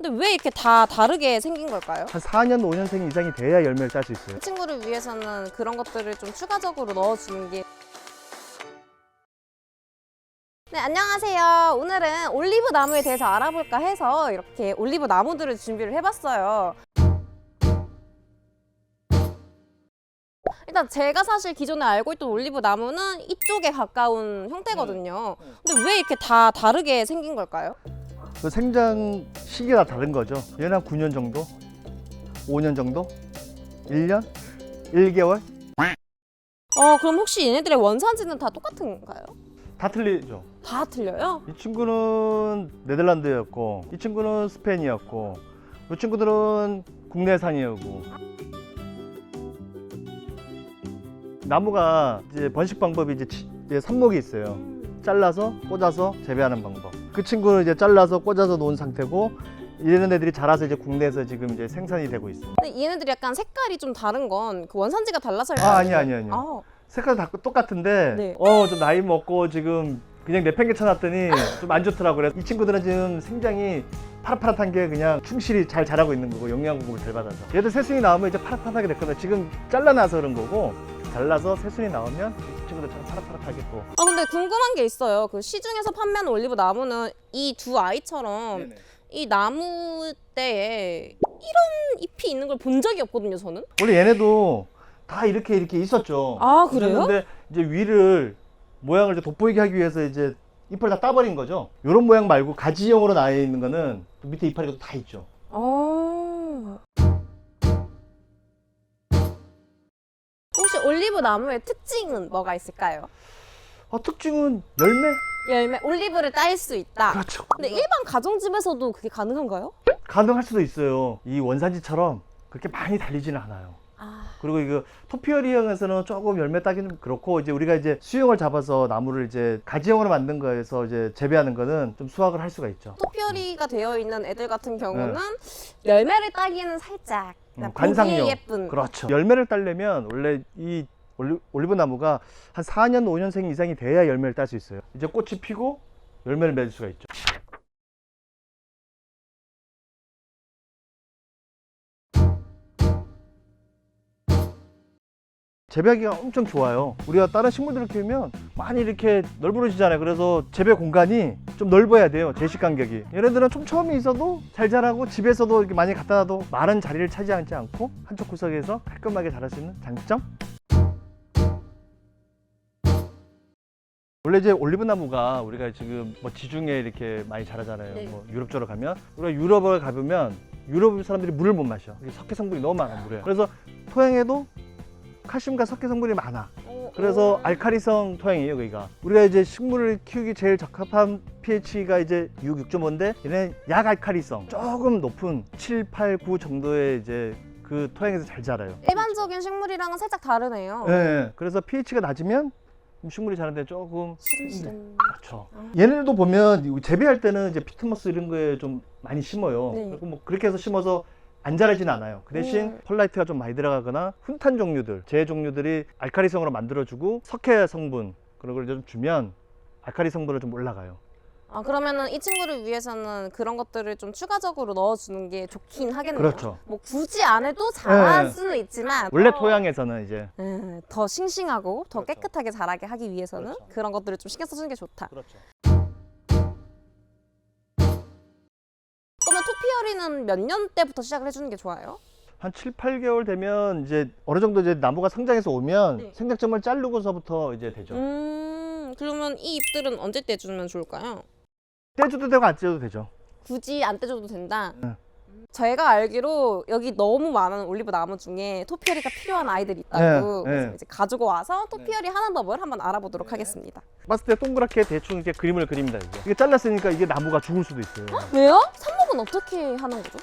근데 왜 이렇게 다 다르게 생긴 걸까요? 한 4년, 5년생 이상이 돼야 열매를 딸수 있어요. 이 친구를 위해서는 그런 것들을 좀 추가적으로 넣어주는 게 네, 안녕하세요. 오늘은 올리브 나무에 대해서 알아볼까 해서 이렇게 올리브 나무들을 준비를 해봤어요. 일단 제가 사실 기존에 알고 있던 올리브 나무는 이쪽에 가까운 형태거든요. 근데 왜 이렇게 다 다르게 생긴 걸까요? 그 생장 시기가 다른 거죠. 얘는 한 9년 정도? 5년 정도? 1년? 1개월? 어, 그럼 혹시 얘네들의 원산지는 다 똑같은가요? 다 틀리죠. 다 틀려요? 이 친구는 네덜란드였고, 이 친구는 스페인이었고, 이 친구들은 국내산이었고. 나무가 이제 번식 방법이 이제, 치- 이제 삽목이 있어요. 잘라서 꽂아서 재배하는 방법. 그 친구는 이제 잘라서 꽂아서 놓은 상태고, 이런 애들이 자라서 이제 국내에서 지금 이제 생산이 되고 있어요. 근데 얘네들이 약간 색깔이 좀 다른 건 그 원산지가 달라서일까요? 아, 아니, 아니, 아니요. 아, 색깔 다 똑같은데 네. 어좀 나이 먹고 지금 그냥 내팽개 쳐 놨더니 좀 안 좋더라고요 그래서 이 친구들은 지금 생장이 파릇파릇한 게 그냥 충실히 잘 자라고 있는 거고 영양 공급을 잘 받아서 얘들 새순이 나오면 이제 파릇파릇하게 됐거든요 지금 잘라놔서 그런 거고 잘라서 새순이 나오면 이 친구들처럼 파릇파릇하게 또아 근데 궁금한 게 있어요. 그 시중에서 판매하는 올리브 나무는 이 두 아이처럼 이 나무 때에 이런 잎이 있는 걸 본 적이 없거든요, 저는. 원래 얘네도 다 이렇게 이렇게 있었죠 아, 그래요? 근데 이제 위를 모양을 좀 돋보이게 하기 위해서 이제 잎을 다 따버린 거죠 이런 모양 말고 가지형으로 나와 있는 거는 밑에 이파리가 다 있죠 어. 혹시 올리브 나무의 특징은 뭐가 있을까요? 어, 특징은 열매? 열매, 올리브를 딸 수 있다. 그렇죠. 근데 일반 가정집에서도 그게 가능한가요? 가능할 수도 있어요. 이 원산지처럼 그렇게 많이 달리지는 않아요. 아, 그리고 이거 토피어리형에서는 조금 열매 따기는 그렇고 이제 우리가 이제 수영을 잡아서 나무를 이제 가지형으로 만든 거에서 이제 재배하는 거는 좀 수확을 할 수가 있죠. 토피어리가 되어 있는 애들 같은 경우는 열매를 따기에는 살짝 음, 관상용. 예쁜 그렇죠. 열매를 따려면 원래 이 올리, 올리브 나무가 한 4년, 5년생 이상이 돼야 열매를 딸 수 있어요. 이제 꽃이 피고 열매를 맺을 수가 있죠. 재배하기가 엄청 좋아요. 우리가 다른 식물들을 키우면 많이 이렇게 널브러지잖아요. 그래서 재배 공간이 좀 넓어야 돼요. 제식 간격이. 얘네들은 촘촘히 있어도 잘 자라고 집에서도 이렇게 많이 갖다 놔도 마른 자리를 차지하지 않고 한쪽 구석에서 깔끔하게 자랄 수 있는 장점? 원래 이제 올리브 나무가 우리가 지금 뭐 지중해 이렇게 많이 자라잖아요. 네. 뭐 유럽 쪽으로 가면 우리가 유럽을 가보면 유럽 사람들이 물을 못 마셔. 석회 성분이 너무 많아 물에. 그래서 토양에도 칼슘과 석회 성분이 많아. 어, 그래서 어. 알카리성 토양이에요, 여기가. 우리가 이제 식물을 키우기 제일 적합한 pH가 이제 6, 6.5인데 얘는 약 알카리성 조금 높은 7, 8, 9 정도의 이제 그 토양에서 잘 자라요. 일반적인 식물이랑은 살짝 다르네요. 예, 예. 그래서 pH가 낮으면 식물이 자라는데 조금 시름시름. 그렇죠. 얘네들도 보면 이 재배할 때는 이제 피트머스 이런 거에 좀 많이 심어요. 네. 그리고 뭐 그렇게 해서 심어서 안 자라진 않아요. 그 대신 네. 펄라이트가 좀 많이 들어가거나 훈탄 종류들, 제 종류들이 알카리성으로 만들어주고 석회 성분 그런 걸 좀 주면 알카리 성분을 좀 올라가요. 아 그러면은 이 친구를 위해서는 그런 것들을 좀 추가적으로 넣어주는 게 좋긴 하겠네요. 그렇죠. 뭐 굳이 안 해도 잘할 네. 수는 있지만 원래 더, 토양에서는 이제 음, 더 싱싱하고 더 그렇죠. 깨끗하게 자라게 하기 위해서는 그렇죠. 그런 것들을 좀 신경 써주는 게 좋다. 그렇죠. 토피어리는 몇 년 때부터 시작을 해주는 게 좋아요? 한 7, 8개월 되면 이제 어느 정도 이제 나무가 성장해서 오면 네. 생장점을 자르고서부터 이제 되죠. 음 그러면 이 잎들은 언제 떼주면 좋을까요? 떼줘도 되고 안 떼줘도 되죠. 굳이 안 떼줘도 된다. 네. 제가 알기로 여기 너무 많은 올리브 나무 중에 토피어리가 필요한 아이들이 있다고 네, 그래서 네. 이제 가지고 와서 토피어리 하는 법을 한번 알아보도록 네. 하겠습니다. 봤을 때 동그랗게 대충 이렇게 그림을 그립니다. 이게, 이게 잘랐으니까 이게 나무가 죽을 수도 있어요. 왜요? 어떻게 하는 거죠?